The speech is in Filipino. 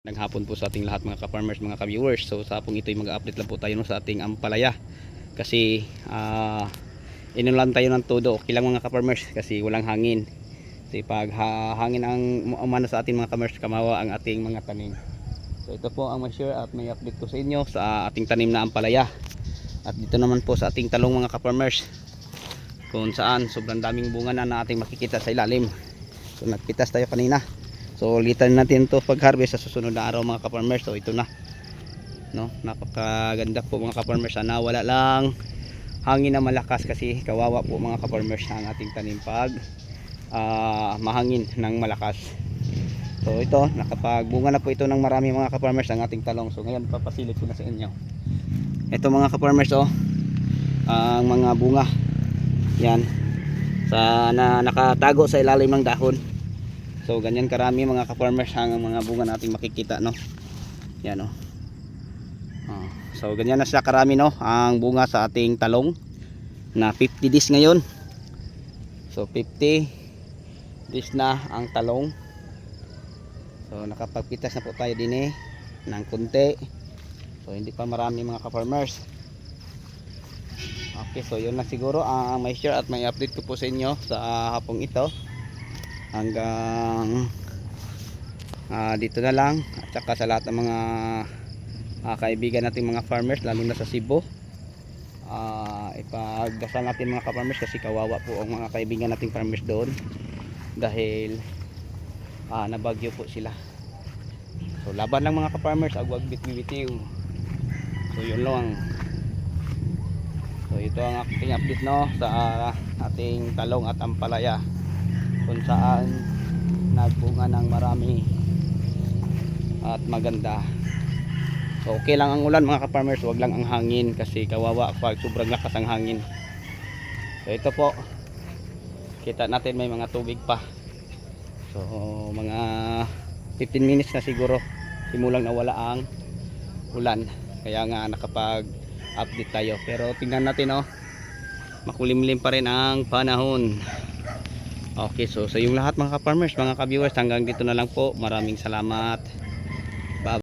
Naghapon po sa ating lahat mga ka-farmers, mga ka-viewers. So sa hapong ito'y mag-update lang po tayo no, sa ating ampalaya. Kasi ah inulan tayo ng todo. Okay lang mga ka-farmers kasi walang hangin. Kasi pag ha- hangin ang umano sa ating mga ka-farmers, kamawa ang ating mga tanim. So ito po ang may share at may update ko sa inyo sa ating tanim na ampalaya. At dito naman po sa ating talong mga ka-farmers. Kung saan sobrang daming bunga na na ating makikita sa ilalim. So nagpitas tayo kanina. So ulitan natin to pag-harvest sa susunod na araw mga ka-farmers. So ito na. No, napakaganda po mga ka-farmers. Sana wala lang hangin na malakas kasi kawawa po mga ka-farmers ang ating tanim pag ah, mahangin ng malakas. So ito, nakapagbunga na po ito ng marami mga ka-farmers ang ating talong. So ngayon papasilip ko na sa inyo. Ito mga ka-farmers oh. Ang mga bunga. Yan. Sa na nakatago sa ilalim ng dahon. So ganyan karami mga ka-farmers ang mga bunga nating makikita no. Yan oh. Ah, so ganyan na siya karami no ang bunga sa ating talong na 50 days ngayon. So 50 days na ang talong. So nakapagpitas na po tayo din eh ng kunti. So hindi pa marami mga ka-farmers. Okay, so yun lang siguro ang may share at may update ko po sa inyo sa hapong ito hanggang ah, dito na lang. At saka sa lahat ng mga ah, kaibigan nating mga farmers lalo na sa Cebu. Ah, ipagdasal natin mga ka-farmers kasi kawawa po ang mga kaibigan nating farmers doon. Dahil ah, nabagyo po sila. So laban lang mga ka-farmers agwag bitbitiw so yun lang. So ito ang aking update no sa ating talong at ampalaya kung saan nagbunga ng marami at maganda. So okay lang ang ulan mga ka-farmers. Wag lang ang hangin kasi kawawa pag sobrang lakas ang hangin. So ito po. Kita natin may mga tubig pa. So mga 15 minutes na siguro. Simulang nawala ang ulan. Kaya nga nakapag update tayo. Pero tingnan natin oh. Makulimlim pa rin ang panahon Okay, so sa yung lahat mga ka-farmers, mga ka-viewers, hanggang dito na lang po. Maraming salamat.